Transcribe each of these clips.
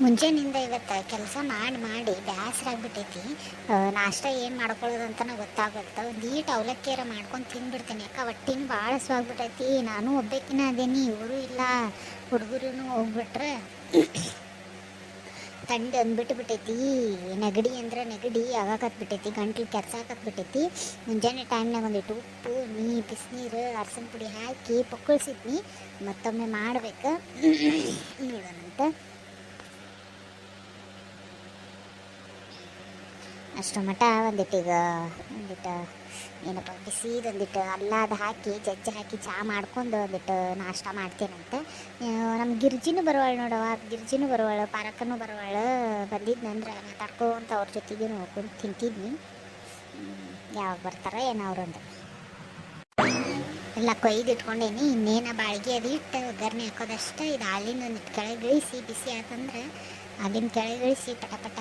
ಮುಂಜಾನಿಂದ ಇವತ್ತು ಕೆಲಸ ಮಾಡಿ ಮಾಡಿ ಬೇಸರ ಆಗಿಬಿಟ್ಟೈತಿ. ನಾಷ್ಟ ಏನು ಮಾಡ್ಕೊಳ್ಳೋದು ಅಂತನ ಗೊತ್ತಾಗುತ್ತೆ ಒಂದು ಈಟ್ ಅವಲಕ್ಕಿಯರ ಮಾಡ್ಕೊಂಡು ತಿಂದ್ಬಿಡ್ತೀನಿ. ಯಾಕೆ ಹೊಟ್ಟಿನ ಭಾಳ ಸ್ವಾಗ್ಬಿಟ್ಟೈತಿ ನಾನು ಒಬ್ಬಾಕಿನ ಅದೇನಿ, ಇವರು ಇಲ್ಲ. ಹುಡುಗರು ಹೋಗ್ಬಿಟ್ರೆ ತಂಡಿ ಅಂದ್ಬಿಟ್ಟು ಬಿಟ್ಟೈತಿ. ನೆಗಡಿ ಅಂದ್ರೆ ನೆಗಡಿ ಆಗಾಕತ್ಬಿಟ್ಟೈತಿ ಗಂಟ್ಲು ಕೆರ್ಸಾಕತ್ಬಿಟ್ಟೈತಿ ಮುಂಜಾನೆ ಟೈಮ್ನಾಗ ಒಂದಿಟ್ಟು ಉಪ್ಪು, ನೀ ಬಿಸಿನೀರು ಅರಸಿನ ಪುಡಿ ಹಾಕಿ ಪೊಕ್ಕಳಿಸಿದ್ನಿ. ಮತ್ತೊಮ್ಮೆ ಮಾಡ್ಬೇಕು. ನೋಡೋಣಂತ. ಅಷ್ಟು ಮಟ್ಟ ಒಂದಿಟ್ಟು ಈಗ. ಒಂದಿಟ್ಟು ಏನಪ್ಪ, ಬಿಸಿದು ಅಲ್ಲ ಅದು ಹಾಕಿ, ಜಜ್ಜಿ ಹಾಕಿ ಚಹಾ ಮಾಡ್ಕೊಂಡು ಒಂದಿಟ್ಟು ನಾಷ್ಟ ಮಾಡ್ತೇನಂತೆ. ನಮ್ಮ ಗಿರ್ಜಿನೂ ಬರುವಾಳು ನೋಡವ ಗಿರ್ಜಿನೂ ಬರುವಾಳು, ಪಾರಕ್ಕನೂ ಬರುವಾಳು. ಬಂದಿದ್ನಂದ್ರೆ ಮಾತಾಡ್ಕೊಂತ ಅವ್ರ ಜೊತೆಗೆ ನೋಡ್ಕೊಂಡು ತಿಂತಿದ್ನಿ ಯಾವಾಗ ಬರ್ತಾರ ಏನೋ ಅಂದ್ರೆ. ಎಲ್ಲ ಕೊಯ್ದು ಇಟ್ಕೊಂಡೇನಿ. ಇನ್ನೇನ ಬಾಳಿಗೆ ಅದು ಇಟ್ಟು ಒಗ್ಗರಣೆ ಹಾಕೋದಷ್ಟೇ. ಇದು ಹಾಲಿನ ಒಂದಿಟ್ಟು ಕೆಳಗಿಳಿಸಿ, ಬಿಸಿ ಆತಂದ್ರೆ ಹಾಲಿನ ಕೆಳಗಿಳಿಸಿ ಪಟ ಪಟ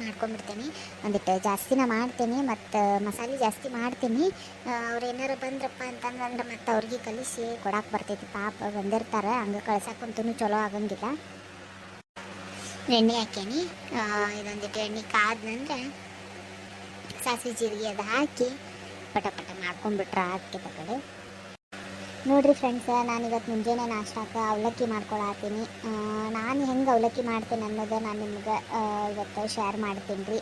ಮಾಡ್ಕೊಂಡ್ಬಿಡ್ತೀನಿ. ಒಂದಿಟ್ಟು ಜಾಸ್ತಿನ ಮಾಡ್ತೀನಿ, ಮತ್ತು ಮಸಾಲೆ ಜಾಸ್ತಿ ಮಾಡ್ತೀನಿ. ಅವ್ರು ಏನಾರು ಬಂದ್ರಪ್ಪ ಅಂತಂದ್ರೆ ಮತ್ತು ಅವ್ರಿಗೆ ಕಲಿಸಿ ಕೊಡಕ್ಕೆ ಬರ್ತೈತಿ. ಪಾಪ ಬಂದಿರ್ತಾರೆ, ಹಂಗೆ ಕಳ್ಸಕ್ಕಂತೂ ಚಲೋ ಆಗಂಗಿಲ್ಲ. ಎಣ್ಣೆ ಹಾಕೇನಿ ಇದೊಂದಿಟ್ಟು ಎಣ್ಣೆ ಕಾದ್ನಂದ್ರೆ ಸಾಸಿವೆ ಜೀರಿಗೆ ಅದು ಹಾಕಿ ಪಟ ಪಟ ಮಾಡ್ಕೊಂಡ್ಬಿಟ್ರೆ ಹಾಕಿ ಕಡೆ. ನೋಡ್ರಿ ಫ್ರೆಂಡ್ಸ್ ನಾನು ಇವತ್ತು ಮುಂಜಾನೆ ನಾಷ್ಟಾಕ ಅವಲಕ್ಕಿ ಮಾಡ್ಕೊಳತ್ತೀನಿ ನಾನು ಹೆಂಗೆ ಅವಲಕ್ಕಿ ಮಾಡ್ತೀನಿ ಅನ್ನೋದು ನಾನು ನಿಮ್ಗೆ ಇವತ್ತು ಶೇರ್ ಮಾಡ್ತೀನಿ ರೀ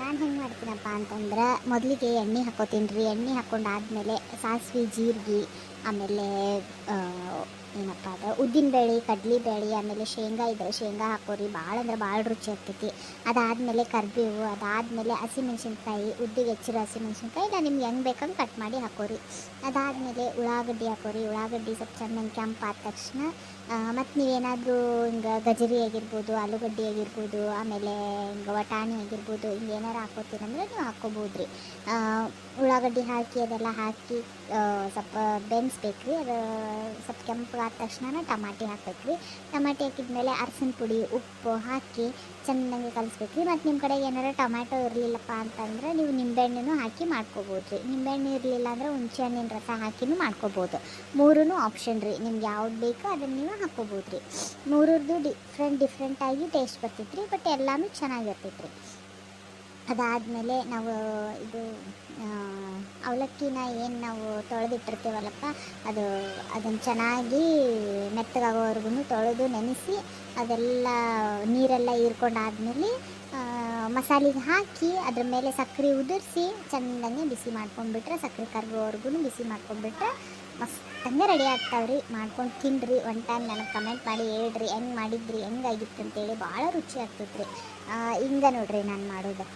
ನಾನು ಹೆಂಗೆ ಮಾಡ್ತೀನಪ್ಪ ಅಂತಂದ್ರೆ, ಮೊದಲಿಗೆ ಎಣ್ಣೆ ಹಾಕೋತೀನಿ ರೀ ಎಣ್ಣೆ ಹಾಕ್ಕೊಂಡಾದ್ಮೇಲೆ ಸಾಸಿವೆ, ಜೀರಿಗೆ, ಆಮೇಲೆ ಏನಪ್ಪ ಅದು ಕಡ್ಲಿ ಕಡಲೆಬೇಳೆ ಆಮೇಲೆ ಶೇಂಗಾ ಇದ್ರೆ ಶೇಂಗಾ ಹಾಕೋರಿ. ಭಾಳ ಅಂದ್ರೆ ಭಾಳ ರುಚಿ ಆಗ್ತೈತಿ. ಅದಾದಮೇಲೆ ಕರಿಬೇವು, ಅದಾದಮೇಲೆ ಹಸಿಮೆಣ್ಸಿನ್ಕಾಯಿ, ಉದ್ದಿಗೆ ಹೆಚ್ಚಿರೋ ಹಸಿಮೆಣ್ಸಿನ್ಕಾಯಿ, ಇಲ್ಲ ನಿಮ್ಗೆ ಹೆಂಗೆ ಬೇಕಂಗೆ ಕಟ್ ಮಾಡಿ ಹಾಕೋರಿ. ಅದಾದಮೇಲೆ ಉಳ್ಳಾಗಡ್ಡಿ ಹಾಕೋರಿ. ಉಳ್ಳಾಗಡ್ಡಿ ಸ್ವಲ್ಪ ಚೆನ್ನಾಗಿ ಕೆಂಪು ಆದ ತಕ್ಷಣ ಮತ್ತು ನೀವೇನಾದರೂ ಹಿಂಗೆ ಗಜರಿ ಆಗಿರ್ಬೋದು, ಆಲೂಗಡ್ಡೆ ಆಗಿರ್ಬೋದು, ಆಮೇಲೆ ಹಿಂಗೆ ವಟಾಣಿ ಆಗಿರ್ಬೋದು, ಹಿಂಗೆ ಏನಾರು ಹಾಕೋತೀರಂದ್ರೆ ನೀವು ಹಾಕ್ಕೋಬೋದು ರೀ ಉಳ್ಳಾಗಡ್ಡಿ ಹಾಕಿ ಅದೆಲ್ಲ ಹಾಕಿ ಸ್ವಲ್ಪ ಬೆನ್ಸ್ಬೇಕು ರೀ ಅದು ಸ್ವಲ್ಪ ಕೆಂಪಗಾದ ತಕ್ಷಣ ಟಮಾಟಿ ಹಾಕ್ಬೇಕು ರೀ ಟಮಾಟಿ ಹಾಕಿದ್ಮೇಲೆ ಅರಸಿನ ಪುಡಿ, ಉಪ್ಪು ಹಾಕಿ ಚೆನ್ನಾಗಿ ಕಲಿಸ್ಬೇಕು ರೀ ಮತ್ತು ನಿಮ್ಮ ಕಡೆ ಏನಾರ ಟೊಮ್ಯಾಟೊ ಇರಲಿಲ್ಲಪ್ಪ ಅಂತಂದ್ರೆ ನೀವು ನಿಂಬೆಹಣ್ಣು ಹಾಕಿ ಮಾಡ್ಕೋಬೋದು ರೀ ನಿಂಬೆಹಣ್ಣು ಇರಲಿಲ್ಲ ಅಂದ್ರೆ ಹುಣಸೆ ಹಣ್ಣಿನ ರಸ ಹಾಕಿನೂ ಮಾಡ್ಕೋಬೋದು. ಮೂರೂ ಆಪ್ಷನ್ ರೀ. ನಿಮ್ಗೆ ಯಾವ್ದು ಬೇಕೋ ಅದನ್ನು ನೀವು ಹಾಕ್ಕೋಬೋದು ರೀ ಮೂರದ್ದು ಡಿಫ್ರೆಂಟ್ ಡಿಫ್ರೆಂಟಾಗಿ ಟೇಸ್ಟ್ ಬರ್ತೈತೆ ರೀ ಬಟ್ ಎಲ್ಲನೂ ಚೆನ್ನಾಗಿರ್ತೈತೆ ರೀ ಅದಾದಮೇಲೆ ನಾವು ಇದು ಅವಲಕ್ಕಿನ ಏನು ನಾವು ತೊಳೆದಿಟ್ಟಿರ್ತೀವಲ್ಲಪ್ಪ, ಅದು ಅದನ್ನು ಚೆನ್ನಾಗಿ ಮೆತ್ತಗಾಗೋವರೆಗೂ ತೊಳೆದು ನೆನೆಸಿ, ಅದೆಲ್ಲ ನೀರೆಲ್ಲ ಹೀರ್ಕೊಂಡಾದ್ಮೇಲೆ ಮಸಾಲೆಗೆ ಹಾಕಿ ಅದ್ರ ಮೇಲೆ ಸಕ್ಕರೆ ಉದುರಿಸಿ ಚೆನ್ನಾಗಿ ಬಿಸಿ ಮಾಡ್ಕೊಂಡ್ಬಿಟ್ರೆ ಸಕ್ಕರೆ ಕರ್ಗೋವರೆಗೂ ಬಿಸಿ ಮಾಡ್ಕೊಂಡ್ಬಿಟ್ರೆ ಮಸ್ತಂಗೆ ರೆಡಿ ಆಗ್ತಾವ್ರಿ. ಮಾಡ್ಕೊಂಡು ತಿನ್ನಿರಿ ಒನ್ ಟೈಮ್ ನನಗೆ ಕಮೆಂಟ್ ಮಾಡಿ ಹೇಳ್ರಿ, ಹೆಂಗೆ ಮಾಡಿದ್ರಿ ಹೆಂಗಾಗಿತ್ತು ಅಂತೇಳಿ ಭಾಳ ರುಚಿ ಆಗ್ತೈತ್ರಿ. ಹಿಂಗೆ ನೋಡ್ರಿ ನಾನು ಮಾಡೋದು.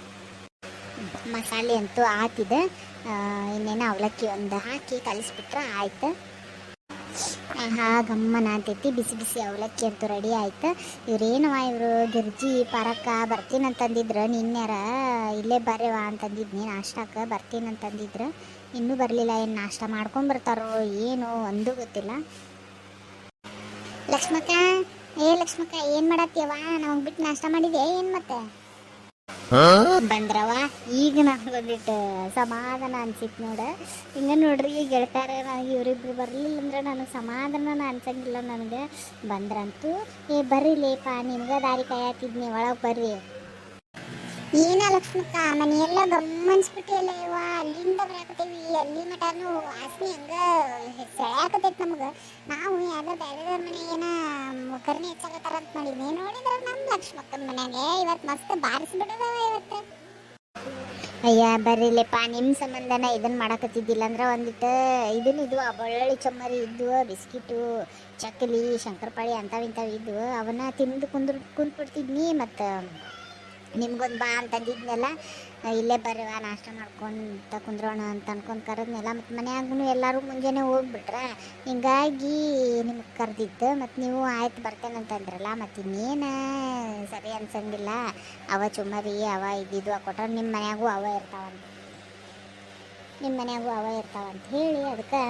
ಮಸಾಲೆ ಅಂತೂ ಆತಿದೆ. ಇನ್ನೇನು ಅವಲಕ್ಕಿ ಒಂದು ಹಾಕಿ ಕಲಿಸ್ಬಿಟ್ರೆ ಆಯ್ತು. ಆಹಾ ಗಮ್ಮನ ಅಂತೈತಿ ಬಿಸಿ ಬಿಸಿ ಅವಲಕ್ಕಿ ಅಂತೂ ರೆಡಿ ಆಯ್ತು. ಇವ್ರೇನವ ಇವರು? ಗಿರ್ಜಿ ಪರಕ್ಕ ಬರ್ತೀನಂತಂದಿದ್ರು ನಿನ್ನೆರ ಇಲ್ಲೇ ಬರ್ರವ ಅಂತಂದಿದ್ನಿ. ನಾಷ್ಟಕ್ಕೆ ಬರ್ತೀನಂತಂದಿದ್ರು ಇನ್ನೂ ಬರಲಿಲ್ಲ. ಏನು ನಾಷ್ಟ ಮಾಡ್ಕೊಂಬರ್ತಾರೋ ಏನು ಒಂದು ಗೊತ್ತಿಲ್ಲ. ಲಕ್ಷ್ಮಕ್ಕ, ಏ ಲಕ್ಷ್ಮಕ್ಕ, ಏನು ಮಾಡತ್ತೀವ ನಾವು ಬಿಟ್ಟು ನಾಷ್ಟ ಮಾಡಿದೆ ಏನು ಮತ್ತೆ? ಬಂದ್ರವ ಈಗ ನನಗೊಂದಿಟ್ಟು ಸಮಾಧಾನ ಅನ್ಸಿತ್ ನೋಡ. ಹಿಂಗ ನೋಡ್ರಿ ಗೆಳತಾರ ನನಗೆ ಇವರಿಬ್ರು ಬರಲಿಲ್ಲ ಅಂದ್ರೆ ನನಗೆ ಸಮಾಧಾನ ಅನ್ಸಂಗಿಲ್ಲ ನನಗೆ. ಬಂದ್ರಂತೂ, ಏ ಬರ್ರಿ ಲೇಪ ನಿಮ್ಗೆ ದಾರಿ ಕಾಯತಿದ್ನಿ ಒಳಗೆ ಬರ್ರಿ. ಏನ ಲಕ್ಷ್ಮಕ್ಕ ಮನೆಯೆಲ್ಲ ಅಲ್ಲ ಇವ ಅಲ್ಲಿಂದ ಬರಾಕತ್ತೇವಿ, ಅಲ್ಲಿ ಮಟನು ವಾಸನೆ ಹಂಗ ಸೆಳೆಯಾಕತ್ತೈತಿ ನಮ್ಗೆ. ನಾವು ಯಾವ್ದೋ ಬೇರೆ ಮನೆ ಏನ ಮುಖರ್ನಿ ಹೆಚ್ಚಾಗತ್ತಾರ ಅಂತ ಮಾಡಿದ್ವಿ. ನೋಡಿದ್ರ ನಮ್ಮ ಲಕ್ಷ್ಮಕ್ಕನ ಮನ್ಯಾಗ ಇವತ್ತು ಮಸ್ತ್ ಬಾರಿಸ್ಬಿಡದ ಇವತ್ತು. ಅಯ್ಯ ಬರ್ರಿಲ್ಲಪ್ಪ ನಿಮ್ಮ ಸಂಬಂಧನ ಇದನ್ನ ಮಾಡಕತ್ತಿದ್ದಿಲ್ಲ ಅಂದ್ರೆ ಒಂದಿಟ್ಟು ಇದನ್ನ ಇದ್ವು ಬಳ್ಳೊಳ್ಳಿ ಚಮ್ಮರಿ ಇದ್ವು, ಬಿಸ್ಕಿಟು ಚಕ್ಕಲಿ ಶಂಕರಪಾಳಿ ಅಂಥವು ಇಂಥವು ಇದ್ವು. ಅವನ್ನ ತಿಂದು ಕುಂದ್ರ ಕುಂದ್ಬಿಡ್ತಿದ್ನಿ ಮತ್ತು ನಿಮ್ಗೊಂದು ಬಾ ಅಂತಂದಿದ್ನೆಲ್ಲ ಇಲ್ಲೇ ಬರುವ ನಾಷ್ಟ ಮಾಡ್ಕೊಂತ ಕುಂದ್ರೋಣ ಅಂತ ಅನ್ಕೊಂಡು ಕರೆದ್ನೆಲ್ಲ, ಮತ್ತು ಮನೆಯಾಗೂ ಎಲ್ಲರೂ ಮುಂಜಾನೆ ಹೋಗ್ಬಿಟ್ರೆ? ಹಿಂಗಾಗಿ ನಿಮ್ಗೆ ಕರೆದಿದ್ದು, ಮತ್ತು ನೀವು ಆಯ್ತು ಬರ್ತೇನೆ ಅಂತಂದ್ರಲ್ಲ ಮತ್ತು ಇನ್ನೇನು ಸರಿ ಅನ್ಸಂಗಿಲ್ಲ. ಅವ ಚುಮ್ಮರಿ, ಅವ ಇದ್ದಿದ್ದು ಕೊಟ್ರೆ ನಿಮ್ಮ ಮನೆಯಾಗೂ ಅವ ಇರ್ತಾವಂತ. ನಿಮ್ಮ ಮನೆಯಾಗೂ ಅವ ಇರ್ತಾವಂತ ಹೇಳಿ ಅದಕ್ಕೆ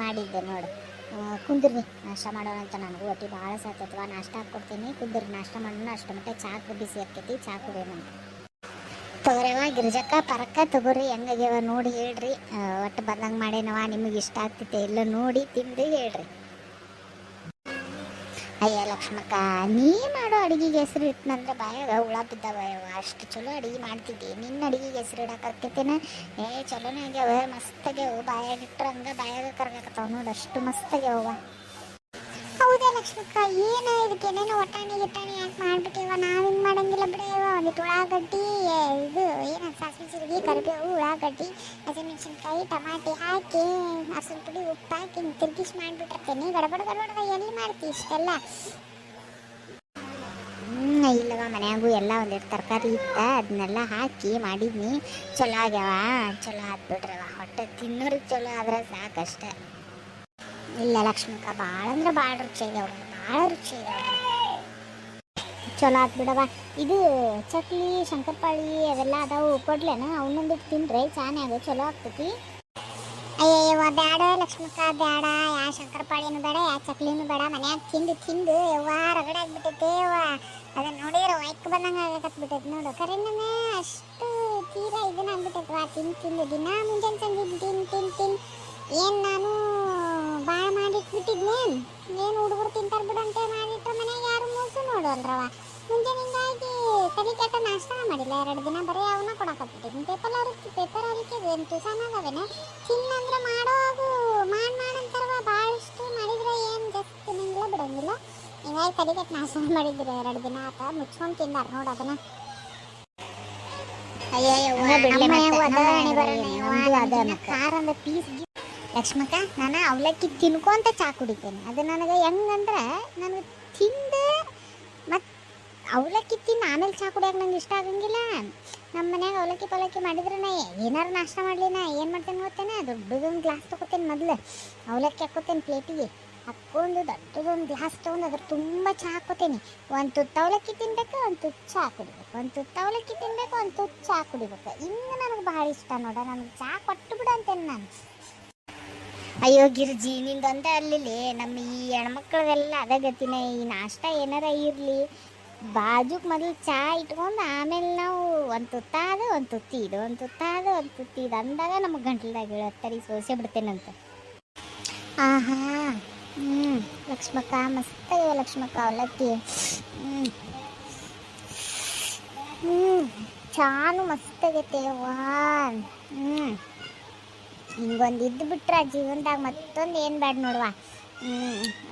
ಮಾಡಿದ್ದೆ ನೋಡಿ. ಕುಂದಿರ್ರಿ, ನಾಷ್ಟ ಮಾಡೋಣ ಅಂತ ನನಗೂ ಒಟ್ಟಿ ಭಾಳ ಸಾಕೈತವ ನಾಷ್ಟ ಹಾಕ್ಕೊಡ್ತೀನಿ. ಕುಂದಿರ್ರಿ ನಾಷ್ಟ ಮಾಡೋಣ. ಅಷ್ಟು ಮಟ್ಟ ಚಾಕು ಬಿಸಿ ಆಕೈತಿ ಚಾ ಕುಡಿಯೋಣ ತೊಗರೆವ ಗಿರಿಜಕ್ಕ, ಪರಕ್ಕ ತೊಗರಿ. ಹೆಂಗಾಗ್ಯವ ನೋಡಿ ಹೇಳ್ರಿ. ಒಟ್ಟು ಬಂದಂಗೆ ಮಾಡೇನವ? ನಿಮಗೆ ಇಷ್ಟ ಆಗ್ತೈತೆ ಎಲ್ಲ ನೋಡಿ ತಿಂದು ಹೇಳ್ರಿ. ಅಯ್ಯ ಲಕ್ಷ್ಮಕ್ಕ, ನೀ ಮಾಡೋ ಅಡುಗೆಗೆ ಹೆಸರು ಇಟ್ಟನಂದ್ರೆ ಬಾಯಾಗ ಹುಳ ಬಿದ್ದವ ಅಷ್ಟು ಚಲೋ ಅಡುಗೆ ಮಾಡ್ತಿದ್ದಿ. ನಿನ್ನ ಅಡುಗೆಗೆ ಹೆಸರು ಇಡಕತ್ತೇನ ಏ, ಚಲೋನೇ ಆಗ್ಯಾವ. ಮಸ್ತ್ ಆಗ್ಯಾವ ಬಾಯಾಗ ಇಟ್ರಂಗ ಬಾಯಾಗ ಕರ್ಗಾಕತ್ತಾವ ನೋಡಿ. ಅಷ್ಟು ಮಸ್ತ್ ಆಗ್ಯಾವ ಹೌದಾ ಲಕ್ಷ್ಮಕ್ಕ, ಏನು ಇದಕ್ಕೆ? ಏನೇನೋ ಒಟ್ಟಾಣಿ ಗಿಟ್ಟಾಣಿ ಯಾಕೆ ಮಾಡ್ಬಿಟ್ಟಿವ ನಾವು ಹಿಂಗೆ ಮಾಡಂಗಿಲ್ಲ ಬಿಡಿ ಒಂದಿಟ್ಟು ಉಳ್ಳಾಗಡ್ಡಿ ಇದು, ಏನು ಸಾಸಿವೆ ಜೀರಿಗೆ, ಕರಿಬೇವು, ಉಳ್ಳಾಗಡ್ಡಿ, ಹಸಿಮೆಣಸಿನ್ಕಾಯಿ, ಟಮಾಟಿ ಹಾಕಿ ಅರ್ಶಿನ ಪುಡಿ ಉಪ್ಪು ಹಾಕಿ ಹಿಂಗೆ ತಿರ್ಗಿಸಿ ಗಡಬಡ ಗಡಬಡ ಎಲ್ಲಿ ಮಾಡ್ತಿ ಇಷ್ಟೆಲ್ಲ ಹ್ಞೂ ಇಲ್ಲವ ಮನ್ಯಾಗು ಎಲ್ಲ ಒಂದೆರಡು ತರಕಾರಿ ಇತ್ತ ಅದನ್ನೆಲ್ಲ ಹಾಕಿ ಮಾಡಿದ್ನಿ. ಚಲೋ ಆಗ್ಯಾವ, ಚಲೋ ಆದ್ಬಿಟ್ರವ ಹೊಟ್ಟೆ ತಿನ್ನೋರಿಗೆ ಚಲೋ ಆದ್ರೆ ಸಾಕಷ್ಟೆ. ಇಲ್ಲ ಲಕ್ಷ್ಮಿಕ ಭಾಳ ಅಂದ್ರೆ ಭಾಳ ರುಚಿ ಆಗ್ಯಾವ ಭಾಳ ರುಚಿ ಆಗ್ಯಾವ. ಚಲೋ ಆತ್ ಬಿಡವ ಇದು ಚಕ್ಲಿ, ಶಂಕರಪಾಳಿ ಅವೆಲ್ಲ ಅದಾವು, ಕೊಡ್ಲೇನ? ಅವನೊಂದಿಟ್ಟು ತಿಂದರೆ ಚೆನ್ನಾಗಿ ಚಲೋ ಆಗ್ತೈತಿ. ಬೇಡ ಲಕ್ಷ್ಮಕ್ಕ ಬೇಡ ಯಾ ಶಂಕರಪಾಳಿನೂ ಬೇಡ, ಯಾ ಚಕ್ಲಿನೂ ಬೇಡ, ಮನ್ಯಾಗ ತಿಂದು ತಿಂದು ಯವ್ವ ರಗಡೆ ಆಗ್ಬಿಟ್ಟೈತೆ ಯವ್ವ. ಅದನ್ನ ನೋಡಿದ್ರೆ ವೈಕ್ ಬಂದಂಗೆ ಆಗಕತ್ಬಿಟ್ಟೈತೆ ನೋಡು. ಕರೆನೇ ಅಷ್ಟು ತೀರಾ ಇದನ್ನ ವಾ. ತಿಂದು ತಿಂದು ದಿನ ಮುಂಜಾನೆ ಸಂಜೆ ತಿನ್ ತಿನ್ ತಿನ್ ಏನು ನಾನು ಭಾಳ ಮಾಡಿಟ್ಬಿಟ್ಟಿದ್ನೆ ಏನು ಹುಡುಗರು ತಿಂತಾರೆ ಬಿಡಂತೆ ಮಾಡಿಟ್ರೆ ಮನೆಗೆ ಯಾರು ಮೋಸು ನೋಡು ಅಂದ್ರವ ಮುಂಜಾನೆ ಹಿಂಗಾಗಿ ತಲೆ ಕೆಟ್ಟ ನಾಷ್ಟ ಮಾಡಿಲ್ಲ. ಎರಡು ದಿನ ಬರೀ ಅವನ್ನ ಕೊಡಕತ್ಬಿಟ್ಟಿದ್ನಿ. ಪೇಪಲ್ ಅರಿಕೆ ಏನು ಟ್ಯೂಷನ್ ಅದಾವೇನ ತಿನ್ನಂದ್ರೆ ಮಾಡೋದು ಮಾಡಿ ಮಾಡಂತಾರವ ಭಾಳಷ್ಟು ಮಾಡಿದ್ರೆ ಏನು ಜಾಸ್ತಿ ತಿನ್ನಂಗಿಲ್ಲ ಬಿಡಂಗಿಲ್ಲ. ಹಿಂಗಾಗಿ ಕಡಿಗೆ ಕೆಟ್ಟ ಮಾಡಿದ್ರೆ ಎರಡು ದಿನ ಆತ. ಮುಚ್ಕೊಂಡು ತಿಂದಾರ ನೋಡು ಅದನ್ನ. ಲಕ್ಷ್ಮಕ್ಕ ನಾನು ಅವಲಕ್ಕಿ ತಿನ್ಕೊಂತ ಚಾ ಕುಡಿತೇನೆ. ಅದು ನನಗೆ ಹೆಂಗಂದ್ರೆ ನನಗೆ ತಿಂದು ಮತ್ತು ಅವಲಕ್ಕಿ ತಿನ್ನ ಆಮೇಲೆ ಚಹಾ ಕುಡಿಯಕ್ಕೆ ನಂಗೆ ಇಷ್ಟ ಆಗಂಗಿಲ್ಲ. ನಮ್ಮ ಮನ್ಯಾಗ ಅವಲಕ್ಕಿ ಪಲಕ್ಕಿ ಮಾಡಿದ್ರೆ ನಾ ಏನಾರು ನಾಷ್ಟ ಮಾಡಲಿ ನಾ ಏನು ಮಾಡ್ತೇನೆ ಗೊತ್ತೇನೆ? ದೊಡ್ಡದೊಂದು ಗ್ಲಾಸ್ ತೊಗೋತೇನೆ ಮೊದಲು. ಅವಲಕ್ಕಿ ಹಾಕೋತೇನೆ ಪ್ಲೇಟಿಗೆ. ಹಾಕೊಂಡು ದೊಡ್ಡದೊಂದು ಗ್ಲಾಸ್ ತೊಗೊಂಡು ಅದ್ರ ತುಂಬ ಚಹಾ ಹಾಕೋತೇನೆ ಒಂದು ತುತ್ತು ಅವಲಕ್ಕಿ ತಿನ್ಬೇಕು, ಒಂದು ತುತ್ತು ಚಹಾ ಕುಡಿಬೇಕು. ಒಂದು ತುತ್ತು ಅವಲಕ್ಕಿ ತಿನ್ನಬೇಕು ಒಂದು ತುತ್ತು ಚಹಾ ಕುಡಿಬೇಕು. ಇನ್ನು ನನಗೆ ಭಾಳ ಇಷ್ಟ ನೋಡ, ನನಗೆ ಚಹಾ ಕೊಟ್ಟು ಬಿಡು ಅಂತೇನೆ ನಾನು. ಅಯ್ಯೋ ಗಿರ್ಜಿ ನಿಂದೊಂದೇ ಅಲ್ಲಿ ನಮ್ಮ ಈ ಹೆಣ್ಮಕ್ಳದೆಲ್ಲ ಅದ ಗತಿನ. ಈ ನಾಷ್ಟ ಏನಾರ ಇರಲಿ. ಬಾಜುಕ್ ಮೊದಲು ಚಾ ಇಟ್ಕೊಂಡು ಆಮೇಲೆ ನಾವು ಒಂದು ತುತ್ತಾದ ಒಂದು ತುತ್ತಿ ಇದು ಒಂದು ತುತ್ತಾದ ಒಂದು ತುತ್ತಿ ಇದು ಅಂದಾಗ ನಮಗೆ ಗಂಟ್ಲದಾಗ ಹೇಳತ್ತರಿ ಸೋಸೆ ಬಿಡ್ತೇನಂತ. ಆಹಾ ಹ್ಞೂ ಲಕ್ಷ್ಮಕ್ಕ, ಮಸ್ತ ಲಕ್ಷ್ಮಕ್ಕ, ಅವಲಕ್ಕಿ. ಹ್ಞೂ ಹ್ಞೂ ಚಾನು ಮಸ್ತ್ ಆಗೈತೆ, ವಾ. ಹ್ಞೂ ಹಿಂಗೊಂದು ಇದ್ದು ಬಿಟ್ರೆ ಜೀವನದಾಗ ಮತ್ತೊಂದು ಏನು ಬೇಡ ನೋಡುವ. ಹ್ಞೂ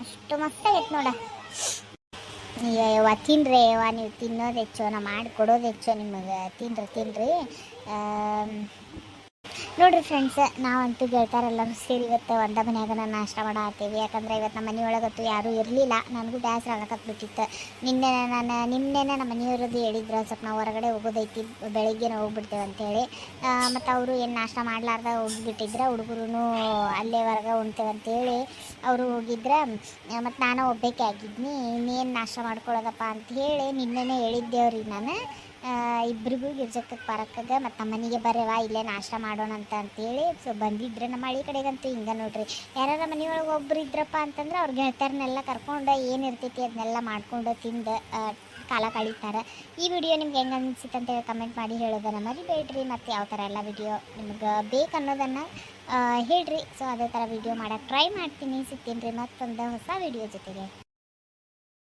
ಅಷ್ಟು ಮಸ್ತ್ ಆಗೈತೆ ನೋಡ. ಯವ್ವ ತಿನ್ರಿ ಯವ್ವ ನೀವು ತಿನ್ನೋದು ಹೆಚ್ಚು ನಾ ಮಾಡಿಕೊಡೋದು ಹೆಚ್ಚು ನಿಮಗೆ. ತಿನ್ರಿ ಆಮ್, ನೋಡ್ರಿ ಫ್ರೆಂಡ್ಸ್ ನಾವಂತೂ ಗೆಳತಾರೆಲ್ಲರೂ ಸೇರಿ ಇವತ್ತು ಒಂದ ಮನ್ಯಾಗ ನಾನು ನಾಷ್ಟ ಮಾಡತ್ತೀವಿ ಯಾಕಂದ್ರೆ ಇವತ್ತು ನಮ್ಮ ಮನೆಯೊಳಗತ್ತು ಯಾರೂ ಇರಲಿಲ್ಲ. ನನಗೂ ಬೇಸರ ಬಿಟ್ಟಿತ್ತು ನಿನ್ನೆ ನಾನು ನಿನ್ನೆ ನಮ್ಮ ಮನೆಯವರದ್ದು ಹೇಳಿದ್ರು, ಸ್ವಲ್ಪ ನಾವು ಹೊರಗಡೆ ಹೋಗೋದೈತಿ ಬೆಳಿಗ್ಗೆ ಹೋಗ್ಬಿಡ್ತೇವೆ ಅಂತೇಳಿ. ಮತ್ತು ಅವರು ಏನು ನಾಷ್ಟ ಮಾಡ್ಲಾರ್ದ ಹೋಗಿಬಿಟ್ಟಿದ್ರೆ ಹುಡುಗರು ಅಲ್ಲೇ ಹೊರಗೆ ಉಣ್ತೇವೆ ಅಂತೇಳಿ ಅವರು ಹೋಗಿದ್ರೆ. ಮತ್ತು ನಾನು ಒಬ್ಬಕ್ಕೆ ಆಗಿದ್ನಿ. ಇನ್ನೇನು ನಾಷ್ಟ ಮಾಡ್ಕೊಳ್ಳೋದಪ್ಪ ಅಂತ ಹೇಳಿ ನಿನ್ನೆನೇ ಹೇಳಿದ್ದೇವ್ರಿ ನಾನು. ಆ, ಇಬ್ರಿಗೂ ಗಿರ್ಜಕ್ಕ ಪಾರಕ್ಕಾಗ ಮತ್ತು ನಮ್ಮ ಮನೆಗೆ ಬರೆವಾ ಇಲ್ಲೇ ನಾಷ್ಟ ಮಾಡೋಣ ಅಂತ ಅಂತೇಳಿ. ಸೊ ಬಂದಿದ್ರೆ ನಮ್ಮ ಹಳ್ಳಿ ಕಡೆಗಂತೂ ಹಿಂಗೆ ನೋಡ್ರಿ. ಯಾರಾರ ಮನೆಯೊಳಗೆ ಒಬ್ರು ಇದ್ರಪ್ಪ ಅಂತಂದ್ರೆ ಅವ್ರ ಗೆಳತಿಯರನ್ನೆಲ್ಲ ಕರ್ಕೊಂಡು ಏನು ಇರ್ತೈತಿ ಅದನ್ನೆಲ್ಲ ಮಾಡ್ಕೊಂಡು ತಿಂದು ಕಾಲ ಕಳೀತಾರೆ. ಈ ವಿಡಿಯೋ ನಿಮ್ಗೆ ಹೆಂಗೆ ಅಂತ ಹೇಳಿ ಕಮೆಂಟ್ ಮಾಡಿ ಹೇಳೋದನ್ನು ಮರಿಬೇಡ್ರಿ. ಮತ್ತು ಯಾವ ಥರ ಎಲ್ಲ ವಿಡಿಯೋ ನಿಮ್ಗೆ ಬೇಕು ಅನ್ನೋದನ್ನು ಹೇಳ್ರಿ. ಸೊ ಅದೇ ಥರ ವಿಡಿಯೋ ಮಾಡೋಕ್ಕೆ ಟ್ರೈ ಮಾಡ್ತೀನಿ. ಸಿಗ್ತೀನಿ ರೀ ಮತ್ತೊಂದು ಹೊಸ ವಿಡಿಯೋ ಜೊತೆಗೆ.